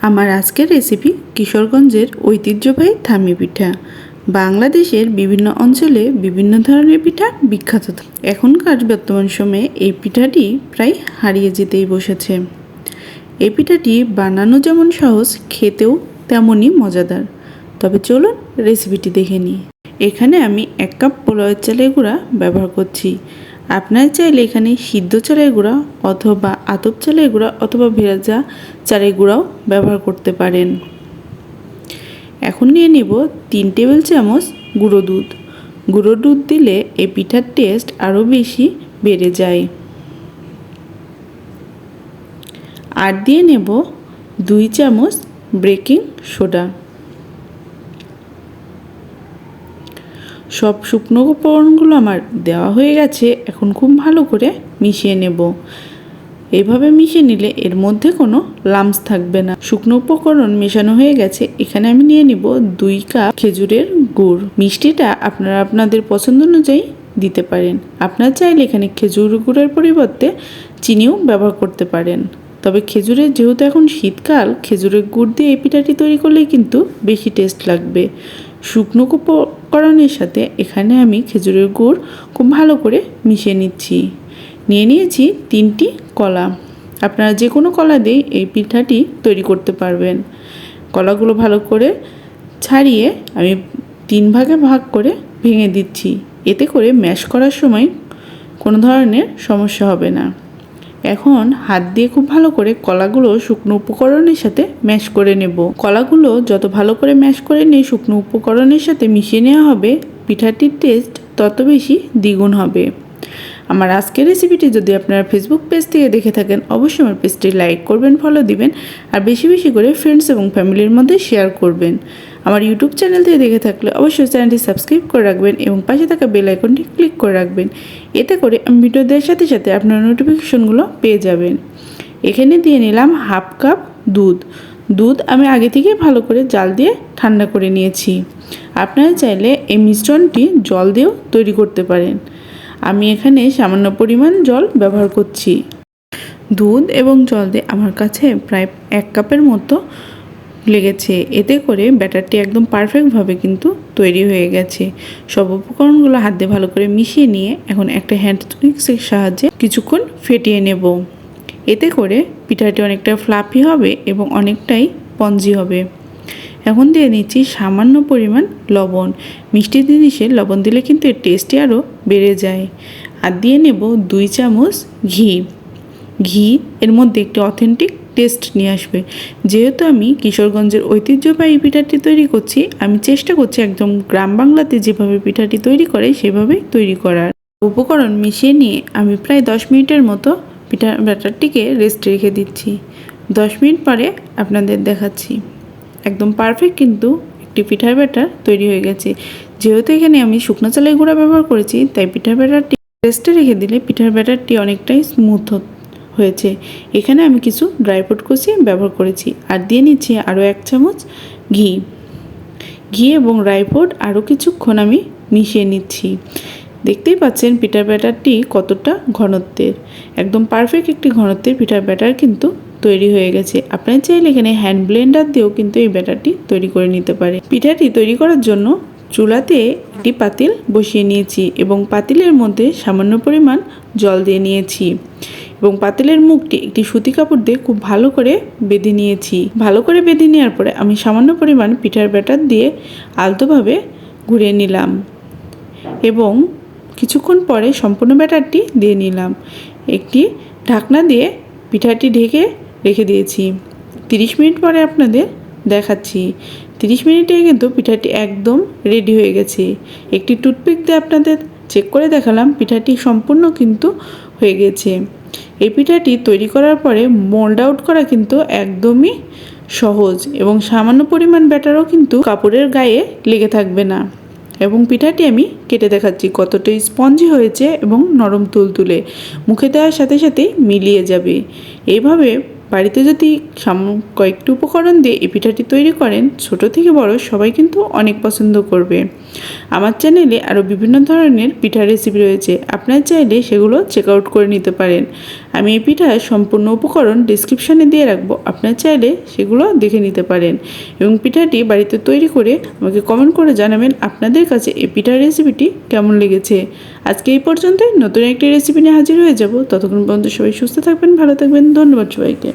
আমার আজকের রেসিপি কিশোরগঞ্জের ঐতিহ্যবাহী থামি পিঠা। বাংলাদেশের বিভিন্ন অঞ্চলে বিভিন্ন ধরনের পিঠা বিখ্যাত। এখনকার বর্তমান সময়ে এই পিঠাটি প্রায় হারিয়ে যেতেই বসেছে। এই পিঠাটি বানানো যেমন সহজ, খেতেও তেমনই মজাদার। তবে চলুন রেসিপিটি দেখে নিই। এখানে আমি এক কাপ পোলাওয়ের চালের গুঁড়া ব্যবহার করছি। আপনার চাইলে এখানে সিদ্ধ চালের গুঁড়া অথবা আতপ চালের গুঁড়া অথবা ভেজা চালের গুঁড়াও ব্যবহার করতে পারেন। এখন নিয়ে নেব তিন টেবিল চামচ গুঁড়ো দুধ। গুঁড়ো দুধ দিলে এই পিঠার টেস্ট আরও বেশি বেড়ে যায়। আর দিয়ে নেব দুই চামচ বেকিং সোডা। সব শুকনো উপকরণগুলো আমার দেওয়া হয়ে গেছে, এখন খুব ভালো করে মিশিয়ে নেব। এইভাবে মিশিয়ে নিলে এর মধ্যে কোনো লামস থাকবে না। শুকনো উপকরণ মেশানো হয়ে গেছে। এখানে আমি নিয়ে নিব দুই কাপ খেজুরের গুড়। মিষ্টিটা আপনারা আপনাদের পছন্দ অনুযায়ী দিতে পারেন। আপনার চাইলে এখানে খেজুর গুড়ের পরিবর্তে চিনিও ব্যবহার করতে পারেন। তবে খেজুরের যেহেতু এখন শীতকাল, খেজুরের গুড় দিয়ে এই পিঠাটি তৈরি করলেই কিন্তু বেশি টেস্ট লাগবে। শুকনো উপকরণের সাথে এখানে আমি খেজুরের গুড় খুব ভালো করে মিশিয়ে নিচ্ছি। নিয়ে নিয়েছি তিনটি কলা। আপনারা যে কোনো কলা দিয়ে এই পিঠাটি তৈরি করতে পারবেন। কলাগুলো ভালো করে ছাড়িয়ে আমি তিন ভাগে ভাগ করে ভেঙে দিচ্ছি। এতে করে ম্যাশ করার সময় কোনো ধরনের সমস্যা হবে না। এখন হাত দিয়ে খুব ভালো করে কলাগুলো শুকনো উপকরণের সাথে ম্যাশ করে নেব। কলাগুলো যত ভালো করে ম্যাশ করে নিয়ে শুকনো উপকরণের সাথে মিশিয়ে নেওয়া হবে, পিঠাটির টেস্ট তত বেশি দ্বিগুণ হবে। আমার আজকের রেসিপিটি যদি আপনারা ফেসবুক পেজ থেকে দেখে থাকেন, অবশ্যই আমার পেজটি লাইক করবেন ফলো দিবেন আর বেশি বেশি করে ফ্রেন্ডস এবং ফ্যামিলির মধ্যে শেয়ার করবেন। আমার ইউটিউব চ্যানেল থেকে দেখে থাকলে অবশ্যই চ্যানেলটি সাবস্ক্রাইব করে রাখবেন এবং পাশে থাকা বেল আইকনটি ক্লিক করে রাখবেন। এতে করে আমি ভিডিও দেওয়ার সাথে সাথে আপনার নোটিফিকেশনগুলো পেয়ে যাবেন। এখানে দিয়ে নিলাম হাফ কাপ দুধ। দুধ আমি আগে থেকে ভালো করে জাল দিয়ে ঠান্ডা করে নিয়েছি। আপনারা চাইলে এই মিশ্রণটি জল দিয়েও তৈরি করতে পারেন। আমি এখানে সামান্য পরিমাণ জল ব্যবহার করছি। দুধ এবং জল দিয়ে আমার কাছে প্রায় এক কাপের মতো লেগেছে। এতে করে ব্যাটারটি একদম পারফেক্টভাবে কিন্তু তৈরি হয়ে গেছে। সব উপকরণগুলো হাত দিয়ে ভালো করে মিশিয়ে নিয়ে এখন একটা হ্যান্ড মিক্সের সাহায্যে কিছুক্ষণ ফেটিয়ে নেব। এতে করে পিঠাটি অনেকটা ফ্লাফি হবে এবং অনেকটাই পঞ্জি হবে। এখন দিয়ে নিচ্ছি সামান্য পরিমাণ লবণ। মিষ্টি জিনিসে লবণ দিলে কিন্তু এর টেস্টই আরও বেড়ে যায়। আর দিয়ে নেব দুই চামচ ঘি। ঘি এর মধ্যে একটি অথেন্টিক টেস্ট নিয়ে আসবে। যেহেতু আমি কিশোরগঞ্জের ঐতিহ্যবাহী পিঠাটি তৈরি করছি, আমি চেষ্টা করছি একদম গ্রাম বাংলাতে যেভাবে পিঠাটি তৈরি করে সেভাবেই তৈরি করার। উপকরণ মিশিয়ে নিয়ে আমি প্রায় দশ মিনিটের মতো পিঠা ব্যাটারটিকে রেস্ট রেখে দিচ্ছি। দশ মিনিট পরে আপনাদের দেখাচ্ছি। একদম পারফেক্ট কিন্তু একটি পিঠার ব্যাটার তৈরি হয়ে গেছে। যেহেতু এখানে আমি শুকনো চালের গুঁড়া ব্যবহার করেছি, তাই পিঠার ব্যাটারটি রেস্টে রেখে দিলে পিঠার ব্যাটারটি অনেকটাই স্মুথ হয়েছে। এখানে আমি কিছু ড্রাই ফ্রুট কুচি ব্যবহার করেছি আর দিয়ে নিচ্ছি আরও এক চামচ ঘি। ঘি এবং ড্রাই ফ্রুট আরও কিছুক্ষণ আমি মিশিয়ে নিচ্ছি। দেখতেই পাচ্ছেন পিঠার ব্যাটারটি কতটা ঘনত্বের। একদম পারফেক্ট একটি ঘনত্বের পিঠার ব্যাটার কিন্তু তৈরি হয়ে গেছে। আপনার চাইলে এখানে হ্যান্ড ব্লেন্ডার দিয়েও কিন্তু এই ব্যাটারটি তৈরি করে নিতে পারে। পিঠাটি তৈরি করার জন্য চুলাতে একটি পাতিল বসিয়ে নিয়েছি এবং পাতিলের মধ্যে সামান্য পরিমাণ জল দিয়ে নিয়েছি এবং পাতিলের মুখটি একটি সুতি কাপড় দিয়ে খুব ভালো করে বেঁধে নিয়েছি। ভালো করে বেঁধে নেওয়ার পরে আমি সামান্য পরিমাণ পিঠার ব্যাটার দিয়ে আলতোভাবে ঘুরিয়ে নিলাম এবং কিছুক্ষণ পরে সম্পূর্ণ ব্যাটারটি দিয়ে নিলাম। একটি ঢাকনা দিয়ে পিঠাটি ঢেকে রেখে দিয়েছি। তিরিশ মিনিট পরে আপনাদের দেখাচ্ছি। তিরিশ মিনিটে কিন্তু পিঠাটি একদম রেডি হয়ে গেছে। একটি টুথপিক দিয়ে আপনাদের চেক করে দেখালাম, পিঠাটি সম্পূর্ণ কিন্তু হয়ে গেছে। এই পিঠাটি তৈরি করার পরে মোল্ড আউট করা কিন্তু একদমই সহজ এবং সামান্য পরিমাণ ব্যাটারও কিন্তু কাপড়ের গায়ে লেগে থাকবে না। এবং পিঠাটি আমি কেটে দেখাচ্ছি কতটা স্পঞ্জি হয়েছে এবং নরম তুলতুলে। মুখে দেওয়ার সাথে সাথেই মিলিয়ে যাবে। এইভাবে বাড়িতে যদি সাম কয়েকটি উপকরণ দিয়ে এই পিঠাটি তৈরি করেন, ছোট থেকে বড় সবাই কিন্তু অনেক পছন্দ করবে। আমার চ্যানেলে আরও বিভিন্ন ধরনের পিঠা রেসিপি রয়েছে। আপনার চাইলে সেগুলো চেক আউট করে নিতে পারেন। আমি এই পিঠার সম্পূর্ণ উপকরণ ডিসক্রিপশানে দিয়ে রাখব। আপনার চাইলে সেগুলো দেখে নিতে পারেন এবং পিঠাটি বাড়িতে তৈরি করে আমাকে কমেন্ট করে জানাবেন আপনাদের কাছে এই পিঠার রেসিপিটি কেমন লেগেছে। আজকে এই পর্যন্তই। নতুন একটি রেসিপি নিয়ে হাজির হয়ে যাব। ততক্ষণ পর্যন্ত সবাই সুস্থ থাকবেন, ভালো থাকবেন। ধন্যবাদ সবাইকে।